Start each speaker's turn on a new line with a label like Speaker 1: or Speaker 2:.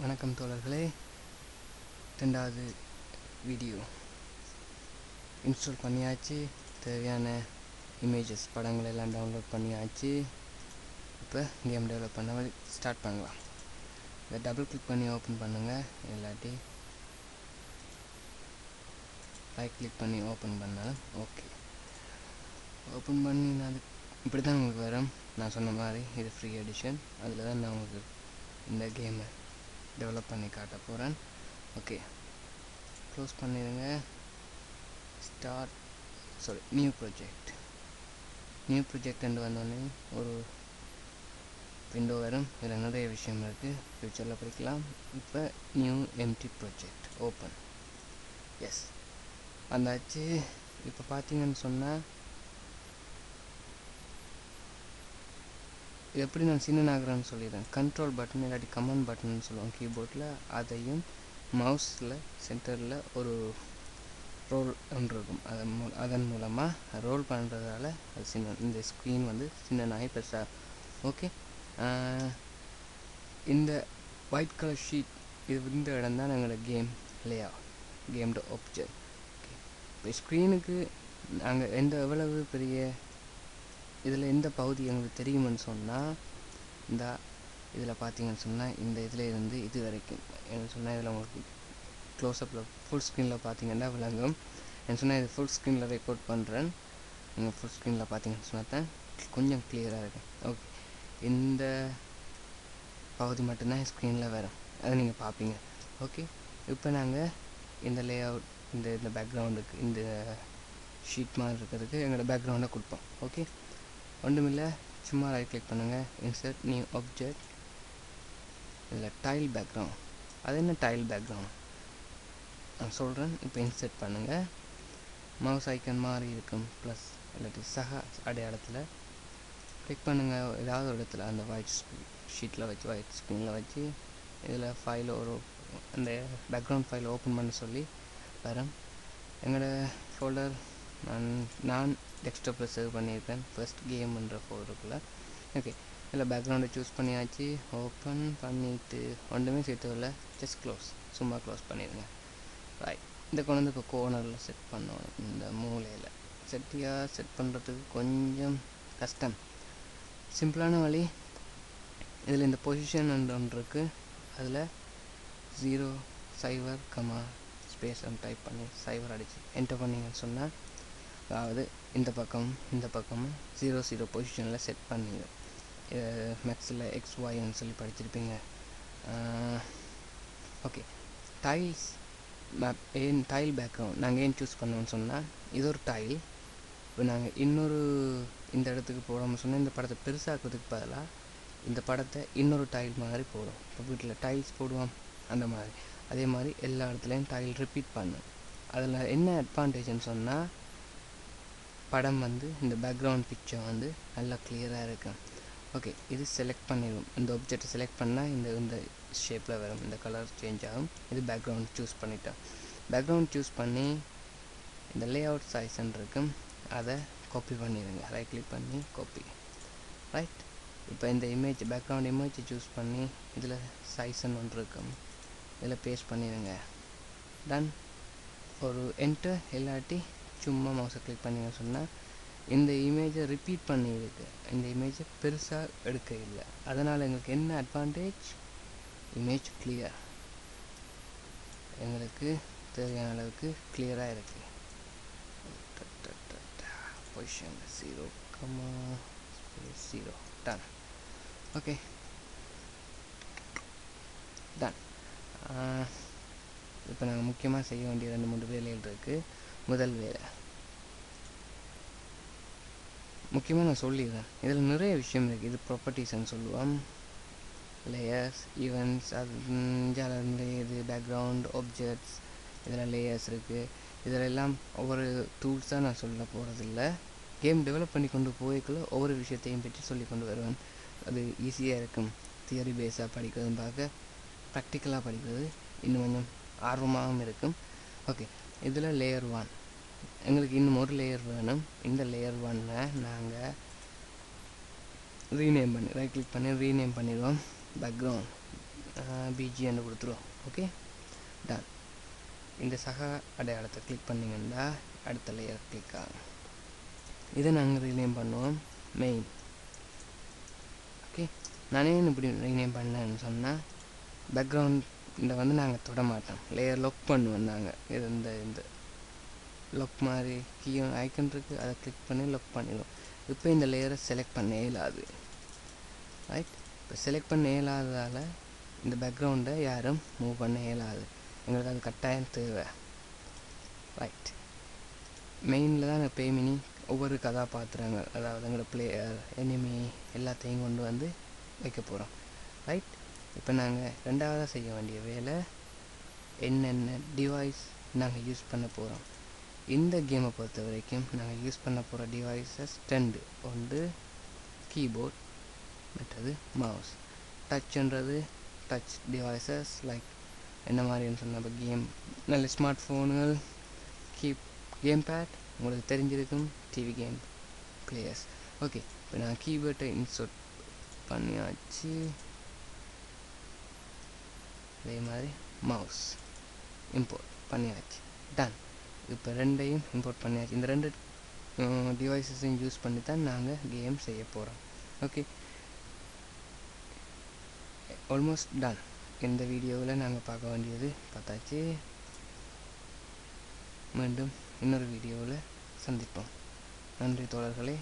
Speaker 1: வணக்கம் தோழர்களே. ரெண்டாவது வீடியோ இன்ஸ்டால் பண்ணியாச்சு. தேவையான இமேஜஸ் படங்கள் எல்லாம் டவுன்லோட் பண்ணியாச்சு. இப்போ கேம் டெவலப் பண்ண ஸ்டார்ட் பண்ணலாம். இதை டபுள் கிளிக் பண்ணி ஓப்பன் பண்ணுங்கள் இல்லாட்டி ரைட் கிளிக் பண்ணி ஓப்பன் பண்ணாலும் ஓகே ஓப்பன் பண்ணி நான் இப்படி தான் உங்களுக்கு வரும். நான் சொன்ன மாதிரி இது ஃப்ரீ எடிஷன் அதில் தான் நான் உங்களுக்கு இந்த கேமை டெவலப் பண்ணி காட்ட போகிறேன் ஓகே க்ளோஸ் பண்ணிடுங்க. Start sorry new project new project வந்தோடனே ஒரு விண்டோ வரும். இதில் நிறைய விஷயம் இருக்குது ஃப்யூச்சரில் படிக்கலாம். இப்போ new empty project open S வந்தாச்சு. இப்போ பார்த்தீங்கன்னு சொன்னால் எப்படி நான் சின்ன ஆகிறேன்னு சொல்லிடுறேன்? கண்ட்ரோல் பட்டன் இல்லாட்டி கமெண்ட் பட்டன் சொல்லுவோம் கீபோர்டில் அதையும் மவுஸில் சென்டரில் ஒரு ரோல் ஒன்று இருக்கும். அதன் மூ அதன் மூலமாக ரோல் பண்ணுறதால அது சின்ன இந்த ஸ்க்ரீன் வந்து சின்ன நாய் பெருசாக ஓகே இந்த ஒயிட் கலர் ஷீட் இது இந்த இடம் தான் எங்களோட கேம் இல்லையா கேம்ட ஆப்ஜெக்ட் ஓகே இப்போ ஸ்க்ரீனுக்கு நாங்கள் எந்த எவ்வளவு பெரிய இதில் எந்த பகுதி எங்களுக்கு தெரியுமென்னு சொன்னால் இந்த இதில் பார்த்தீங்கன்னு சொன்னால் இந்த இதில் இருந்து இது வரைக்கும். என்ன சொன்னால் இதில் உங்களுக்கு க்ளோஸ்அப்பில் ஃபுல் ஸ்க்ரீனில் பார்த்தீங்கன்னா விளங்கும். என்ன சொன்னால் இது ஃபுல் ஸ்க்ரீனில் ரெக்கார்ட் பண்ணுறேன் நீங்கள் ஃபுல் ஸ்க்ரீனில் பார்த்தீங்கன்னு சொன்னால் தான் கொஞ்சம் கிளியராக இருக்கும் ஓகே இந்த பகுதி மட்டும்தான் ஸ்க்ரீனில் வரும். அதை நீங்கள் பார்ப்பீங்க. ஓகே இப்போ நாங்கள் இந்த லே அவுட் இந்த இந்த பேக்ரவுண்டுக்கு இந்த ஷீட் மாதிரி இருக்கிறதுக்கு எங்களோட பேக்ரவுண்டை கொடுப்போம். ஓகே ஒன்றுமில்லை சும்மா ரைட் கிளிக் பண்ணுங்கள் இன்சர்ட் நியூ ஆப்ஜெக்ட் இல்லை டைல் பேக்ரவுண்ட் அது என்ன டைல் பேக்ரவுண்ட் நான் சொல்கிறேன் இப்போ இன்சர்ட் பண்ணுங்கள் மவுஸ் ஐக்கன் மாதிரி இருக்கும். ப்ளஸ் இல்லாட்டி சக அடையாளத்தில் கிளிக் பண்ணுங்கள் ஏதாவது ஒரு இடத்துல அந்த ஒயிட் ஷீட்டில் வச்சு ஒயிட் ஸ்க்ரீனில் வச்சு இதில் ஃபைல் ஒரு அந்த பேக்ரவுண்ட் ஃபைல் ஓப்பன் பண்ண சொல்லி வரேன் எங்களோட ஃபோல்டர் நான் நான் டெஸ்க்டாப்பில் சேவ் பண்ணியிருக்கேன் ஃபர்ஸ்ட் கேம்ன்ற ஃபோல்டருக்குள்ளே ஓகே இல்லை பேக்ரவுண்டை சூஸ் பண்ணியாச்சு. ஓப்பன் பண்ணிவிட்டு ஒன்றுமே சேர்த்து இல்லை ஜஸ்ட் க்ளோஸ் சும்மா க்ளோஸ் பண்ணிடுங்க. ரைட் இந்த கொண்டு வந்து இப்போ கோனரில் செட் பண்ணணும் இந்த மூலையில். செட்டியாக செட் பண்ணுறதுக்கு கொஞ்சம் கஷ்டம். சிம்பிளான வழி இதில் இந்த பொசிஷன் ஒன்று இருக்குது அதில் ஜீரோ சைவர் கமா ஸ்பேஸ் டைப் பண்ணி சைவர் அடித்து என்டர் பண்ணிங்கன்னு சொன்னால் அதாவது இந்த பக்கம் இந்த பக்கமும் ஜீரோ ஜீரோ பொசிஷனில் செட் பண்ணிடு மேக்ஸில் எக்ஸ் ஒய்ன்னு சொல்லி படிச்சிருப்பீங்க. ஓகே டைல்ஸ் மேப் ஏன் டைல் பேக்ரவுண்ட் நாங்கள் ஏன் சூஸ் பண்ணோம்னு சொன்னால் இது ஒரு டைல் இப்போ நாங்கள் இன்னொரு இந்த இடத்துக்கு போடாமல் சொன்னால் இந்த படத்தை பெருசாக்குறதுக்கு பதிலாக இந்த படத்தை இன்னொரு டைல் மாதிரி போடும். இப்போ வீட்டில் டைல்ஸ் போடுவோம் அந்த மாதிரி. அதே மாதிரி எல்லா இடத்துலையும் டைல் ரிப்பீட் பண்ணும் அதில் என்ன அட்வான்டேஜ்னு சொன்னால் படம் வந்து இந்த பேக்ரவுண்ட் பிக்சர் வந்து நல்லா கிளியராக இருக்கும் ஓகே இது செலக்ட் பண்ணிடும் இந்த ஆப்ஜெக்டை செலக்ட் பண்ணால் இந்த இந்த ஷேப்பில் வரும். இந்த கலர் சேஞ்ச் ஆகும். இது பேக்ரவுண்ட் சூஸ் பண்ணிட்டோம். பேக்ரவுண்ட் சூஸ் பண்ணி இந்த லே அவுட் சைஸ்ன்னு இருக்கும் அதை காப்பி பண்ணிடுங்க ரைட் கிளிக் பண்ணி காப்பி ரைட் இப்போ இந்த இமேஜ் பேக்ரவுண்ட் இமேஜ் சூஸ் பண்ணி இதில் சைஸ்ன்னு ஒன்று இருக்கும். இதில் பேஸ்ட் பண்ணிடுங்க டன் ஒரு என்டர் இல்லாட்டி சும்மா மவுஸை கிளிக் பண்ணிங்க சொன்னால் இந்த இமேஜை ரிப்பீட் பண்ணியிருக்கு இந்த இமேஜை பெருசாக எடுக்க இல்லை. அதனால் எங்களுக்கு என்ன அட்வான்டேஜ் இமேஜ் கிளியர் எங்களுக்கு தேவையான அளவுக்கு கிளியராக இருக்குது position zero comma zero done okay done இப்போ நாங்கள் முக்கியமாக செய்ய வேண்டிய ரெண்டு மூணு வேலைகள் இருக்குது முதல் வேலை. முக்கியமாக நான் சொல்லிடுறேன். இதில் நிறைய விஷயம் இருக்குது இது ப்ராப்பர்ட்டிஸ்ன்னு சொல்லுவோம். லேயர்ஸ் ஈவெண்ட்ஸ் அது இது பேக்ரவுண்ட் ஆப்ஜெக்ட்ஸ் இதில் லேயர்ஸ் இருக்குது இதில் எல்லாம் ஒவ்வொரு டூல்ஸாக நான் சொல்ல போகிறதில்ல கேம் டெவலப் பண்ணி கொண்டு போய்க்குள்ள ஒவ்வொரு விஷயத்தையும் பற்றி சொல்லி கொண்டு வருவேன். அது ஈஸியாக இருக்கும். தியரி பேஸாக படிக்கிறதும் பார்க்க. ப்ராக்டிக்கலாக படிக்கிறது. இன்னும் கொஞ்சம் ஆர்வமாகவும் இருக்கும். ஓகே இதில் லேயர் ஒன் எங்களுக்கு இன்னும் ஒரு லேயர் வேணும். இந்த லேயர் ஒன்னில் நாங்கள் ரீநேம் பண்ணி ரைட் கிளிக் பண்ணி ரீநேம் பண்ணிடுவோம். பேக்ரவுண்ட் பிஜிஎன்னு கொடுத்துருவோம். ஓகே டன் இந்த சக அடையாளத்தை கிளிக் பண்ணிங்கன்னா அடுத்த லேயர் கிளிக் ஆகும். இதை நாங்கள் ரீநேம் பண்ணுவோம். மெயின் ஓகே நானே இப்படி ரீநேம் பண்ணேன்னு சொன்னால் பேக்ரவுண்ட் இதை வந்து நாங்கள் தொட மாட்டோம் லேயர் லொக் பண்ணுவோம் நாங்கள் இது இந்த இந்த லொக் மாதிரி கீயும் ஐக்கன் இருக்குது அதை கிளிக் பண்ணி லொக் பண்ணிடுவோம். இப்போ இந்த லேயரை செலக்ட் பண்ண இயலாது. ரைட் இப்போ செலக்ட் பண்ண இயலாததால் இந்த பேக்ரவுண்டை யாரும் மூவ் பண்ண இயலாது. எங்களுக்கு அது கட்டாயம் தேவை. ரைட் மெயினில் தான் பே மினி ஒவ்வொரு கதாபாத்திரங்கள் அதாவது எங்களோட பிளேயர் எனிமி எல்லாத்தையும் கொண்டு வந்து வைக்க போகிறோம் ரைட் இப்போ நாங்கள் ரெண்டாவதாக செய்ய வேண்டிய வேலை என்னென்ன டிவைஸ் நாங்கள் யூஸ் பண்ண போகிறோம் இந்த கேமை பொறுத்த வரைக்கும் நாங்கள் யூஸ் பண்ண போகிற டிவைஸஸ் ரெண்டு ஒன்று கீபோர்ட் மற்றது மவுஸ் டச்ன்றது டச் டிவைசஸ் லைக் என்ன மாதிரின்னு சொன்னப்போ கேம் நல்ல ஸ்மார்ட் ஃபோனுகள் கீப் கேம் பேட் உங்களுக்கு தெரிஞ்சிருக்கும் டிவி கேம் பிளேயர்ஸ் ஓகே இப்போ நான் கீபோர்டை இன்சர்ட் பண்ணியாச்சு. அதே மாதிரி மவுஸ் இம்போர்ட் பண்ணியாச்சு. டன் இப்போ ரெண்டையும் இம்போர்ட் பண்ணியாச்சு. இந்த ரெண்டு டிவைசஸையும் யூஸ் பண்ணி தான் நாங்கள் கேம் செய்ய போகிறோம் ஓகே ஆல்மோஸ்ட் டன் இந்த வீடியோவில் நாங்கள் பார்க்க வேண்டியது பார்த்தாச்சு. மீண்டும் இன்னொரு வீடியோவில் சந்திப்போம். நன்றி தோழர்களே.